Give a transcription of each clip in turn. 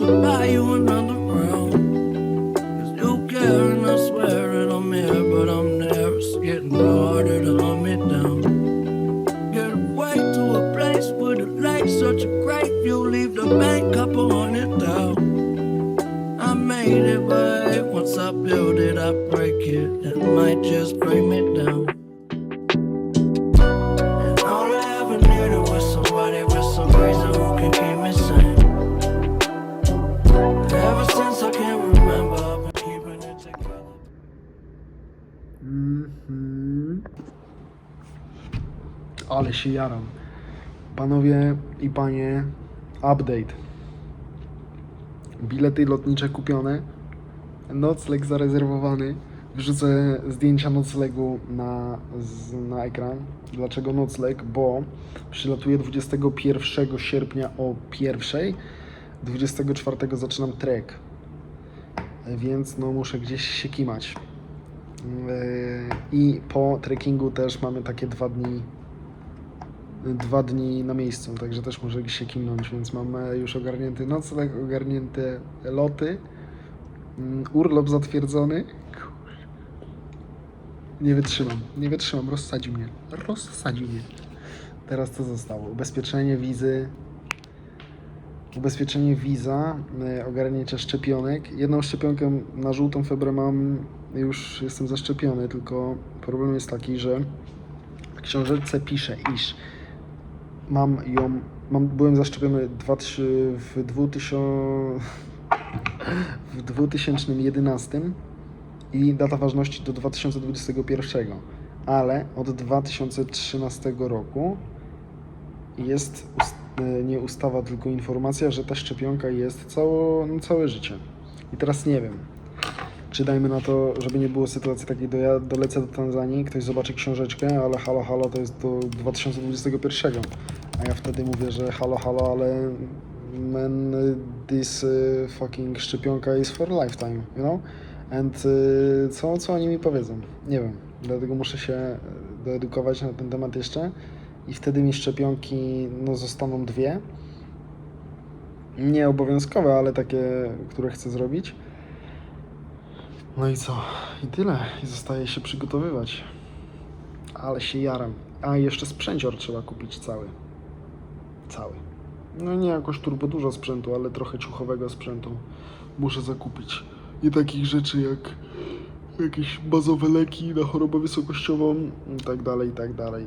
Ayun na się jaram. Panowie i panie, update. Bilety lotnicze kupione, nocleg zarezerwowany. Wrzucę zdjęcia noclegu na, z, na ekran. Dlaczego nocleg? Bo przylatuję 21 sierpnia o 1. 24 zaczynam trek. Więc no muszę gdzieś się kimać. Yy, I po trekkingu też mamy takie dwa dni dwa dni na miejscu, także też może się kimnąć, więc mamy już ogarnięty nocleg, ogarnięte loty, mm, urlop zatwierdzony. Nie wytrzymam, nie wytrzymam, rozsadzi mnie, rozsadzi mnie. Teraz co zostało? Ubezpieczenie wizy, ubezpieczenie wiza, y, ogarnięcie szczepionek. Jedną szczepionkę na żółtą febrę mam, już jestem zaszczepiony, tylko problem jest taki, że w książeczce pisze, iż mam ją, mam, byłem zaszczepiony dwa, trzy, w 2000, w 2011 i data ważności do 2021, ale od 2013 roku jest e, nie ustawa, tylko informacja, że ta szczepionka jest cało, no, całe życie. I teraz nie wiem, czy dajmy na to, żeby nie było sytuacji takiej, do ja dolecę do Tanzanii, ktoś zobaczy książeczkę, ale halo, halo, to jest do 2021. A ja wtedy mówię, że halo, halo, ale man, this y, fucking szczepionka is for lifetime, you know? And y, co, co oni mi powiedzą? Nie wiem. Dlatego muszę się y, doedukować na ten temat jeszcze. I wtedy mi szczepionki no, zostaną dwie. Nie obowiązkowe, ale takie, które chcę zrobić. No i co? I tyle. I zostaje się przygotowywać. Ale się jaram. A jeszcze sprzęcior trzeba kupić cały. Cały. No nie jakoś turbo dużo sprzętu, ale trochę ciuchowego sprzętu muszę zakupić. I takich rzeczy jak jakieś bazowe leki na chorobę wysokościową i tak dalej, i tak dalej.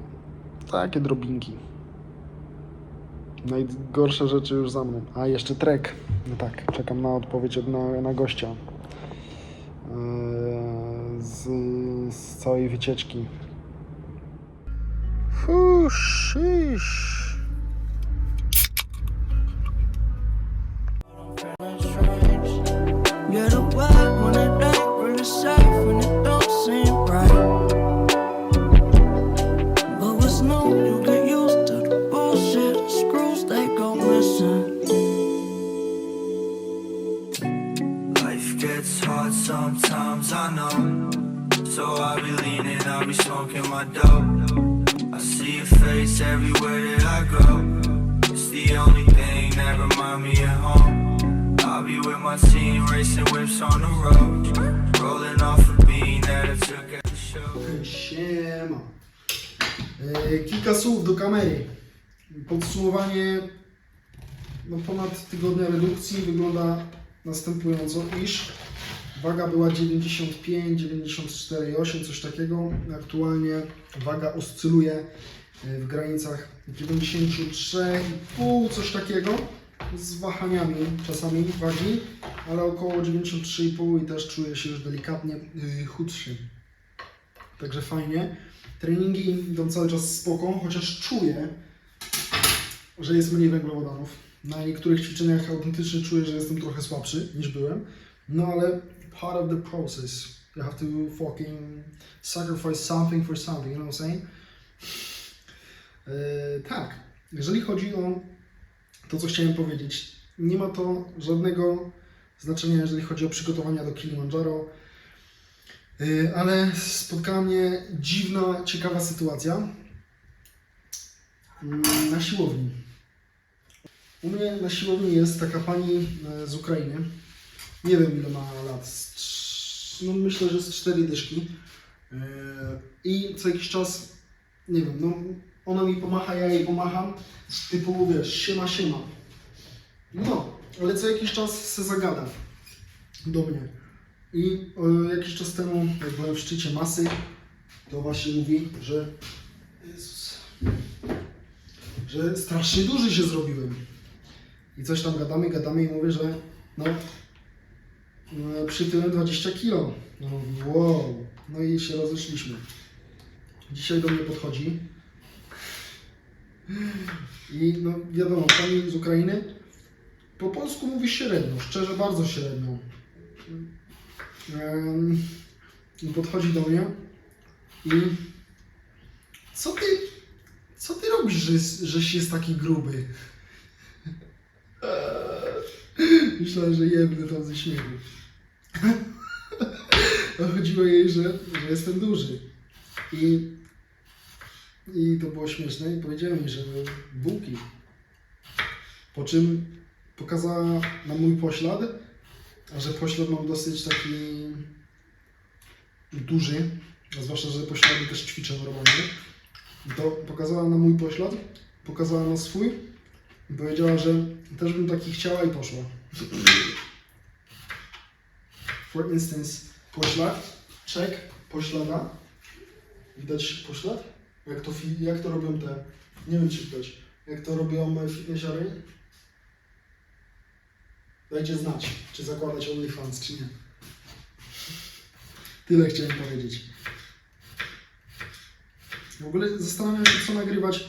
Takie drobinki. Najgorsze rzeczy już za mną. A jeszcze trek. No tak, czekam na odpowiedź od na, na gościa. Eee, Z, z całej wycieczki. Fu, szysz. Gets hard sometimes, I know. So I be leaning, I be smoking my dope. I see your face everywhere that I go. It's the only thing that remind me home. I'll be with my team, racing whips on the road. Rolling off a bean that I took at the show. Siema. Kilka słów do kamery. Podsumowanie no, ponad tygodnia redukcji wygląda następująco, iż waga była 95, 94,8, coś takiego. Aktualnie waga oscyluje e, w granicach 93,5, coś takiego. Z wahaniami czasami wagi, ale około 93,5 i też czuję się już delikatnie yy, chudszy. Także fajnie. Treningi idą cały czas spoko, chociaż czuję, że jest mniej węglowodanów. Na niektórych ćwiczeniach autentycznie czuję, że jestem trochę słabszy niż byłem. No ale part of the process. You have to fucking sacrifice something for something, you know what I'm saying? Yy, tak, jeżeli chodzi o to, co chciałem powiedzieć, nie ma to żadnego znaczenia, jeżeli chodzi o przygotowania do Kilimandżaro. Yy, ale spotkała mnie dziwna, ciekawa sytuacja mm, na siłowni. U mnie na siłowni jest taka pani e, z Ukrainy. Nie wiem ile ma lat. No myślę, że z cztery dyszki. E, I co jakiś czas, nie wiem, no ona mi pomacha, ja jej pomacham. Typu wiesz, siema, siema. No, ale co jakiś czas se zagada do mnie. I e, jakiś czas temu, jak byłem w szczycie masy, to właśnie mówi, że Jezus, że strasznie duży się zrobiłem. I coś tam gadamy, gadamy i mówię, że no, no przytyłem 20 kilo. No wow. No i się rozeszliśmy. Dzisiaj do mnie podchodzi. I no wiadomo, pani z Ukrainy po polsku mówi średnio, szczerze bardzo średnio. I podchodzi do mnie i co ty, co ty robisz, że żeś jest taki gruby? Myślałem, że jebnę tam ze śmiechu. A chodziło jej, że, że jestem duży. I, I to było śmieszne i powiedziałem jej, że bułki. Po czym pokazała na mój poślad, że poślad mam dosyć taki duży, a zwłaszcza, że poślady też ćwiczę normalnie, to pokazała na mój poślad, pokazała na swój powiedziała, że też bym taki chciała i poszła. For instance, poślad, check, poślada. Widać poślad? Jak to, jak to robią te, nie wiem czy widać, jak to robią fitnessiary? Dajcie znać, czy zakładać OnlyFans, czy nie. Tyle chciałem powiedzieć. W ogóle zastanawiam się, co nagrywać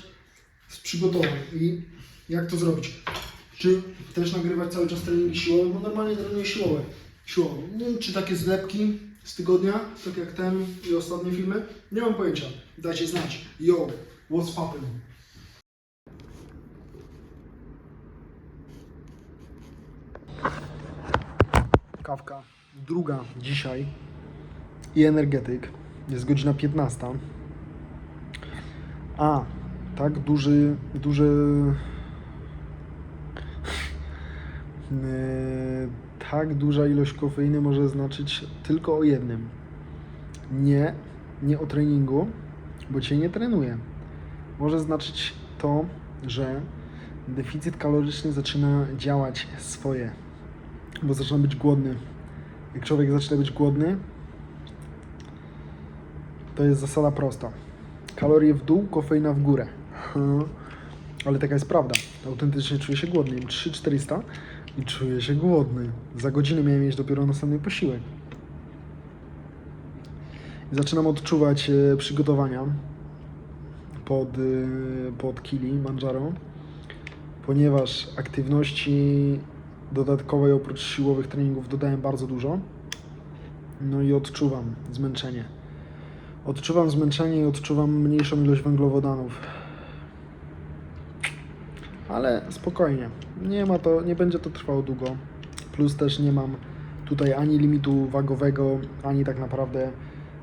z przygotowań i jak to zrobić. Czy też nagrywać cały czas treningi siłowe, bo normalnie trenuję siłowe. siłowe. Nie wiem, czy takie zlepki z tygodnia, tak jak ten i ostatnie filmy, nie mam pojęcia. Dajcie znać. Yo, what's poppin'? Kawka druga dzisiaj i energetyk. Jest godzina 15. A, tak duży, duży. Yy, tak duża ilość kofeiny może znaczyć tylko o jednym. Nie, nie o treningu, bo cię nie trenuje. Może znaczyć to, że deficyt kaloryczny zaczyna działać swoje, bo zaczyna być głodny. Jak człowiek zaczyna być głodny, to jest zasada prosta. Kalorie w dół, kofeina w górę. Ale taka jest prawda. Autentycznie czuję się głodny. Jem 3400 i czuję się głodny. Za godzinę miałem mieć dopiero następny posiłek. Zaczynam odczuwać e, przygotowania pod, e, pod Kili Manjaro, ponieważ aktywności dodatkowej oprócz siłowych treningów dodałem bardzo dużo. No i odczuwam zmęczenie. Odczuwam zmęczenie i odczuwam mniejszą ilość węglowodanów. Ale spokojnie. Nie ma to, nie będzie to trwało długo. Plus też nie mam tutaj ani limitu wagowego, ani tak naprawdę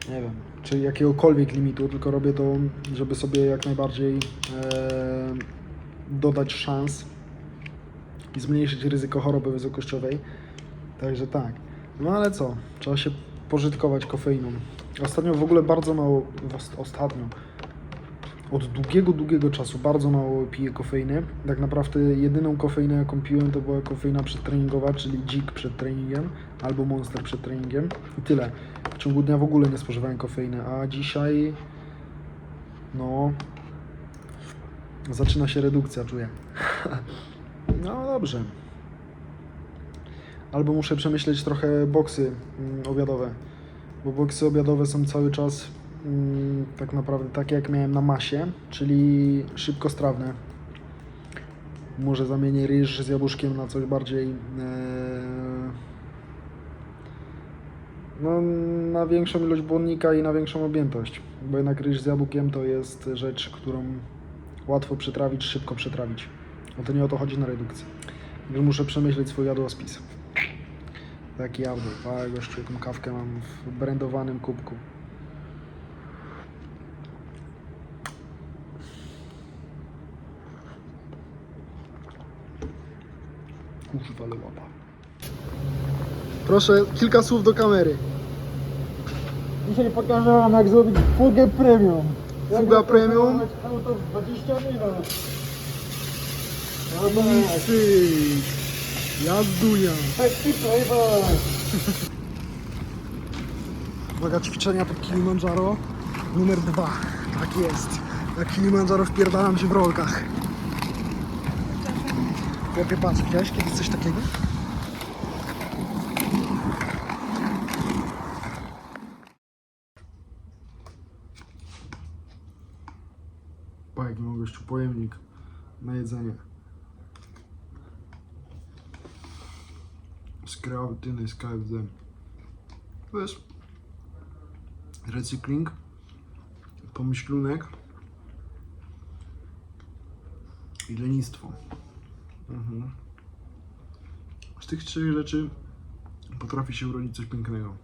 nie wiem, czy jakiegokolwiek limitu, tylko robię to, żeby sobie jak najbardziej e, dodać szans i zmniejszyć ryzyko choroby wysokościowej. Także tak. No ale co? Trzeba się pożytkować kofeiną. Ostatnio w ogóle bardzo mało, ostatnio, od długiego, długiego czasu bardzo mało piję kofeiny. Tak naprawdę jedyną kofeinę jaką piłem to była kofeina przedtreningowa, czyli dzik przed treningiem albo monster przed treningiem i tyle. W ciągu dnia w ogóle nie spożywałem kofeiny, a dzisiaj no zaczyna się redukcja, czuję. no dobrze. Albo muszę przemyśleć trochę boksy mm, obiadowe, bo boksy obiadowe są cały czas tak naprawdę takie jak miałem na masie, czyli szybkostrawne. Może zamienię ryż z jabłuszkiem na coś bardziej e, no, na większą ilość błonnika i na większą objętość, bo jednak ryż z jabłkiem to jest rzecz, którą łatwo przetrawić, szybko przetrawić. No to nie o to chodzi na redukcji. Także muszę przemyśleć swój jadłospis. Taki jadło, a gościu, jaką kawkę mam w brandowanym kubku. Kurwa, ale łapa. Proszę, kilka słów do kamery. Dzisiaj pokażę wam jak zrobić fugę premium. Jak Fuga premium? zrobić Auto w 20 minut. I cyk. Jazdunia. Taki playboy. Uwaga, ćwiczenia pod Kilimandżaro. Numer dwa. Tak jest. Na Kilimandżaro wpierdalam się w rolkach. Chłopie, patrz, widziałeś kiedyś coś takiego? Pa, jaki mam gościu pojemnik na jedzenie. Z kreatyny, z KFD. To jest recykling, pomyślunek i lenistwo. Mhm. Z tych trzech rzeczy potrafi się urodzić coś pięknego.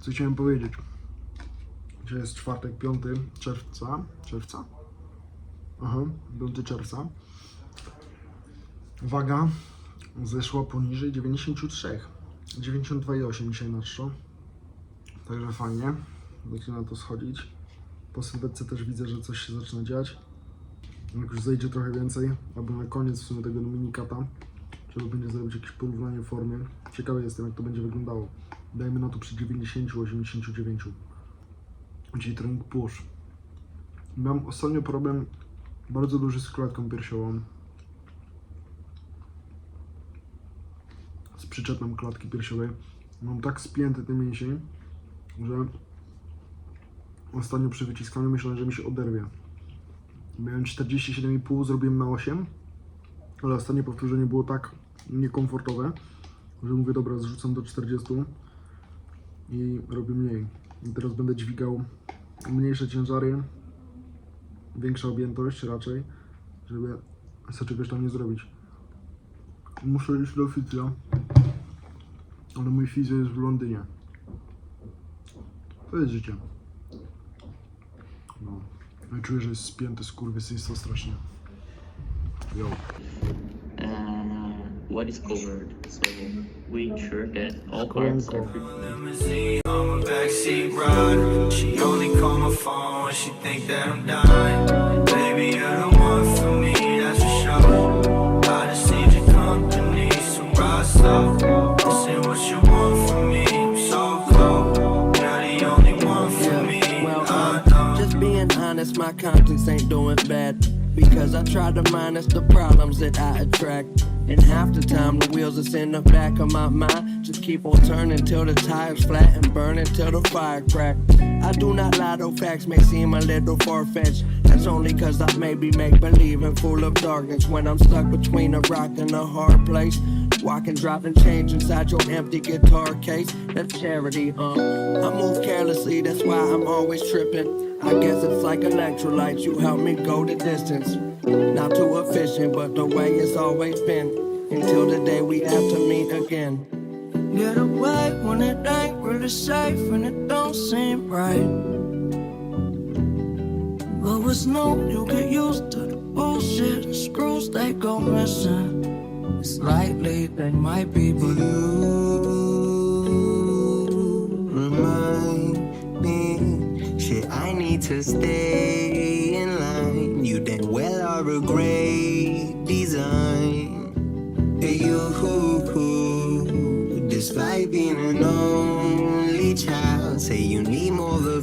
Co chciałem powiedzieć? Że jest czwartek, 5 czerwca. Czerwca? Aha, 5 czerwca. Waga zeszła poniżej 93. 92,8 dzisiaj nadszło. Także fajnie. Zaczyna to schodzić. Po sylwetce też widzę, że coś się zaczyna dziać. Jak już zejdzie trochę więcej, albo na koniec w sumie tego minikata, trzeba będzie zrobić jakieś porównanie formy. Ciekawy jestem, jak to będzie wyglądało. Dajmy na to przy 90-89. Dzisiaj trening push. Mam ostatnio problem bardzo duży z klatką piersiową. Z przyczepem klatki piersiowej. Mam tak spięty ten mięsień, że ostatnio przy wyciskaniu myślałem, że mi się oderwie. Miałem 47,5, zrobiłem na 8, ale ostatnie powtórzenie było tak niekomfortowe, że mówię, dobra, zrzucam do 40 i robię mniej. I teraz będę dźwigał mniejsze ciężary, większa objętość raczej, żeby sobie czegoś tam nie zrobić. Muszę iść do fizja, ale mój fizjo jest w Londynie. To jest życie. No. No czuję, że jest spięty skurwysyństwo strasznie. Yo. uh, what is covered. So we ensure that all parts are free. Limousine, I'm a backseat rider. She only call my phone when she think that I'm dying. Baby, you're the one for me, that's for sure. My conscience ain't doing bad. Because I try to minus the problems that I attract. And half the time, the wheels that's in the back of my mind just keep on turning till the tires flat and burning till the fire crack. I do not lie, though facts may seem a little far fetched. That's only cause I maybe make believe and full of darkness when I'm stuck between a rock and a hard place. Walking, dropping change inside your empty guitar case. That's charity, uh. I move carelessly, that's why I'm always tripping. I guess it's like electrolytes, you help me go the distance. Not too efficient, but the way it's always been. Until the day we have to meet again. Get away when it ain't really safe and it don't seem right. But what's new, you get used to the bullshit. The screws they go missing. Slightly they might be, but shit. I need to stay in line. You damn well are a great design. You despite being an only child say you need more of a